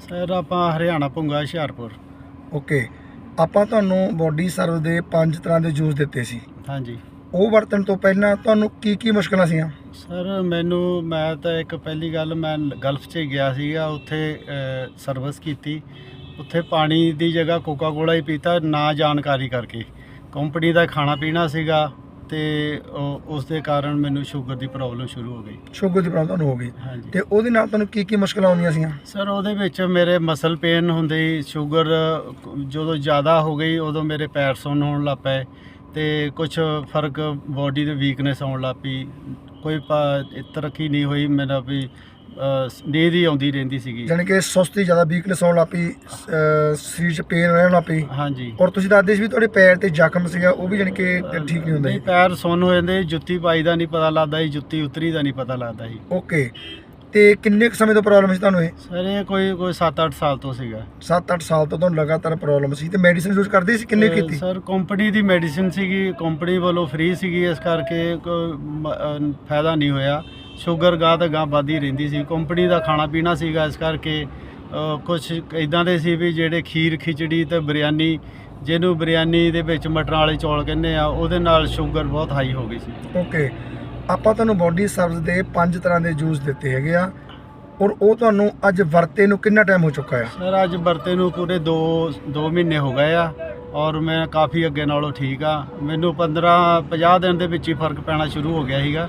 Sir ਆਪਾਂ Haryana ਪੁੰਗਾ Hoshiarpur. Okay. ਆਪਾਂ ਤੁਹਾਨੂੰ ਬੋਡੀ ਸਰਵ ਦੇ ਪੰਜ ਤਰ੍ਹਾਂ ਦੇ ਜੂਸ ਦਿੱਤੇ ਸੀ। ਹਾਂਜੀ। ਉਹ ਵਰਤਣ ਤੋਂ ਪਹਿਲਾਂ ਤੁਹਾਨੂੰ ਕੀ ਕੀ ਮੁਸ਼ਕਲਾਂ ਸੀਆਂ? ਸਰ ਮੈਨੂੰ ਮੈਂ ਤਾਂ ਇੱਕ ਪਹਿਲੀ ਗੱਲ ਮੈਂ ਗਲਫ 'ਚ ਗਿਆ ਸੀਗਾ ਉੱਥੇ ਸਰਵਿਸ ਕੀਤੀ। ਉੱਥੇ ਪਾਣੀ ਦੀ ਜਗ੍ਹਾ ਕੋਕਾ ਕੋਲਾ ਹੀ ਪੀਤਾ ਨਾ ਜਾਣਕਾਰੀ ਕਰਕੇ। ਕੰਪਨੀ ਦਾ ਖਾਣਾ ਪੀਣਾ ਸੀਗਾ। ਤੇ ਉਹ- ਉਸ ਦੇ ਕਾਰਨ ਮੈਨੂੰ ਸ਼ੂਗਰ ਦੀ ਪ੍ਰੋਬਲਮ ਸ਼ੁਰੂ ਹੋ ਗਈ। ਸ਼ੂਗਰ ਦੀ ਪ੍ਰੋਬਲਮ ਹੋ ਗਈ। ਹਾਂਜੀ। ਤੇ ਉਹਦੇ ਨਾਲ ਤੁਹਾਨੂੰ ਕੀ ਕੀ ਮੁਸ਼ਕਲਾਂ ਆਉਂਦੀਆਂ ਸੀਆਂ ਸਰ ਉਹਦੇ ਵਿੱਚ ਮੇਰੇ ਮਸਲ ਪੇਨ ਹੁੰਦੇ ਸੀ ਸ਼ੂਗਰ ਜਦੋਂ ਜ਼ਿਆਦਾ ਹੋ ਗਈ ਉਦੋਂ ਮੇਰੇ ਪੈਰ ਸੁੰਨ ਹੋਣ ਲੱਗ ਪਏ ਤੇ ਕੁਝ ਫ਼ਰਕ ਬਾਡੀ ਦੇ ਵੀਕਨੈਸ ਆਉਣ ਲੱਗ ਪਈ। ਕੋਈ ਪ- ਤਰੱਕੀ ਨਹੀਂ ਹੋਈ ਮੇਰਾ ਵੀ ਨੀਂਦ ਹੀ ਆਉਂਦੀ ਰਹਿੰਦੀ ਸੀਗੀ। ਜਾਣੀ ਕਿ ਸੁਸਤੀ ਜ਼ਿਆਦਾ ਵੀਕਨੈਸ ਆਉਣ ਅਹ ਸਰੀਰ 'ਚ ਪੇਨ ਰਹਿਣ ਲੱਗ ਪਈ। ਹਾਂਜੀ। ਔਰ ਤੁਸੀਂ ਦੱਸਦੇ ਸੀ ਵੀ ਤੁਹਾਡੇ ਪੈਰ ਤੇ ਜ਼ਖਮ ਸੀਗਾ ਉਹ ਵੀ ਜਾਣੀ ਕਿ ਠੀਕ ਨਹੀਂ ਹੁੰਦਾ ਨਹੀਂ ਪੈਰ ਸੁੰਨ ਹੋ ਜਾਂਦੇ ਜੁੱਤੀ ਪਾਈ ਦਾ ਨਹੀਂ ਪਤਾ ਲੱਗਦਾ ਸੀ ਜੁੱਤੀ ਉਤਰੀ ਦਾ ਨਹੀਂ ਪਤਾ ਲੱਗਦਾ ਸੀ। ਓਕੇ ਤੇ ਕਿੰਨੇ ਕੁ ਸਮੇਂ ਤੋਂ ਪ੍ਰੋਬਲਮ ਸੀ ਤੁਹਾਨੂੰ ਇਹ? ਸਰ ਇਹ ਕੋਈ ਕੋਈ 7-8 ਸਾਲ ਤੋਂ ਸੀਗਾ। 7-8 ਸਾਲ ਤੋਂ ਤੁਹਾਨੂੰ ਲਗਾਤਾਰ ਪ੍ਰੋਬਲਮ ਸੀ ਤੇ ਮੈਡੀਸਿਨ ਯੂਜ਼ ਕਰਦੇ ਸੀ ਕਿੰਨੇ ਕੀਤੀ? ਸਰ ਕੰਪਨੀ ਦੀ ਮੈਡੀਸਿਨ ਸੀਗੀ ਕੰਪਨੀ ਵੱਲੋਂ ਫ੍ਰੀ ਸੀਗੀ ਇਸ ਕਰਕੇ ਕੋਈ ਮ- ਫਾਇਦਾ ਨਹੀਂ ਹੋਇਆ। ਸ਼ੂਗਰ ਗਾਹ ਤਾਂ ਗਾਹ ਵੱਧਦੀ ਰਹਿੰਦੀ ਸੀ। ਕੰਪਨੀ ਦਾ ਖਾਣਾ ਪੀਣਾ ਸੀਗਾ ਇਸ ਕਰਕੇ ਕੁਝ ਇਦਾਂ ਦੇ ਸੀ ਵੀ ਜਿਹੜੇ ਖੀਰ ਖਿਚੜੀ ਤੇ ਬਿਰਿਆਨੀ ਜਿਹਨੂੰ ਬਿਰਿਆਨੀ ਦੇ ਵਿੱਚ ਮਟਰਾਂ ਵਾਲੇ ਚੌਲ ਕਹਿੰਦੇ ਆ ਉਹਦੇ ਨਾਲ ਸ਼ੂਗਰ ਬਹੁਤ ਹਾਈ ਹੋ ਗਈ ਸੀ। ਓਕੇ ਆਪਾਂ ਤੁਹਾਨੂੰ ਬੋਡੀ ਸਰਵਿਸ ਦੇ ਪੰਜ ਤਰ੍ਹਾਂ ਦੇ ਜੂਸ ਦਿੱਤੇ ਹੈਗੇ ਆ। ਔਰ ਉਹ ਤੁਹਾਨੂੰ ਅੱਜ ਵਰਤੇ ਨੂੰ ਕਿੰਨਾ ਟਾਈਮ ਹੋ ਚੁੱਕਾ ਆ? ਸਰ ਅੱਜ ਵਰਤੇ ਨੂੰ ਪੂਰੇ 2 2 ਮਹੀਨੇ ਹੋ ਗਏ ਆ ਔਰ ਮੈਂ ਕਾਫੀ ਅੱਗੇ ਨਾਲੋਂ ਠੀਕ ਆ। ਮੈਨੂੰ 15 50 ਦਿਨ ਦੇ ਵਿੱਚ ਹੀ ਫ਼ਰਕ ਪੈਣਾ ਸ਼ੁਰੂ ਹੋ ਗਿਆ ਸੀਗਾ।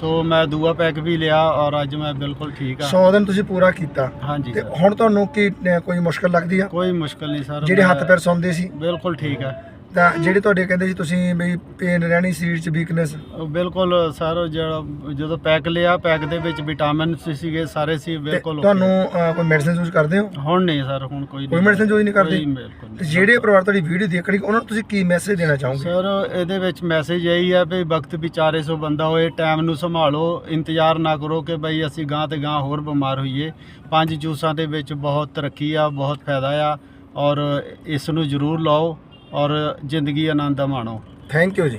ਸੋ ਮੈਂ ਦੂਆ ਪੈਕ ਵੀ ਲਿਆ ਔਰ ਅੱਜ ਮੈਂ ਬਿਲਕੁਲ ਠੀਕ ਆ 100 ਦਿਨ ਤੁਸੀਂ ਪੂਰਾ ਕੀਤਾ। ਹਾਂਜੀ ਤੇ ਸਰ। ਹੁਣ ਤੁਹਾਨੂੰ ਕੀ ਅਹ, ਕੋਈ ਮੁਸ਼ਕਲ ਲੱਗਦੀ ਆ? ਕੋਈ ਮੁਸ਼ਕਲ ਨਹੀਂ ਸਰ। ਜਿਹੜੇ ਮੈਂ- ਹੱਥ ਪੈਰ ਸੌਂਦੇ ਸੀ? ਬਿਲਕੁਲ ਠੀਕ ਆ। ਤਾਂ ਜਿਹੜੇ ਤੁਹਾਡੇ ਕਹਿੰਦੇ ਸੀ ਤੁਸੀਂ ਬਈ ਪੇਨ ਰਹਿਣੀ ਸਰੀਰ 'ਚ ਵੀਕਨੈਸ ਬਿਲਕੁਲ ਸਰ ਜਿਹੜਾ ਜਦੋਂ ਪੈਕ ਲਿਆ ਪੈਕ ਦੇ ਵਿੱਚ ਵਿਟਾਮਿਨ ਸੀਗੇ ਸਾਰੇ ਸੀ ਬਿਲਕੁਲ। ਤੁਹਾਨੂੰ ਅਹ, ਕੋਈ ਮੈਡੀਸਿਨ ਯੂਜ਼ ਕਰਦੇ ਹੋ ਹੁਣ ਨਹੀਂ ਸਰ ਹੁਣ ਕੋਈ ਕੋਈ medicine use ਨਹੀਂ ਕਰਦੇ? ਬਿਲਕੁਲ ਤੇ ਨਹੀਂ। ਜਿਹੜੇ ਪਰਿਵਾਰ ਤੁਹਾਡੀ ਵੀਡੀਓ ਦੇਖਣੀ ਉਹਨਾਂ ਨੂੰ ਤੁਸੀਂ ਕੀ ਮੈਸੇਜ ਦੇਣਾ ਚਾਹੋਗੇ ਸਰ ਇਹਦੇ ਵਿੱਚ ਮੈਸੇਜ ਇਹੀ ਆ ਵੀ ਵਕਤ ਵਿਚਾਰੇ ਸੋ ਬੰਦਾ ਹੋਏ ਟਾਈਮ ਨੂੰ ਸੰਭਾਲੋ ਇੰਤਜ਼ਾਰ ਨਾ ਕਰੋ ਕਿ ਬਈ ਅਸੀਂ ਗਾਂ ਤੇ ਗਾਂ ਹੋਰ ਬਿਮਾਰ ਹੋਈਏ ਪੰਜ ਜੂਸਾਂ ਦੇ ਵਿੱਚ ਬਹੁਤ ਤਰੱਕੀ ਆ ਬਹੁਤ ਫਾਇਦਾ ਆ ਔਰ ਇਸ ਨੂੰ ਜ਼ਰੂਰ ਲਓ ਔਰ ਜ਼ਿੰਦਗੀ ਆਨੰਦ ਦਾ ਮਾਣੋ। ਥੈਂਕ ਯੂ ਜੀ।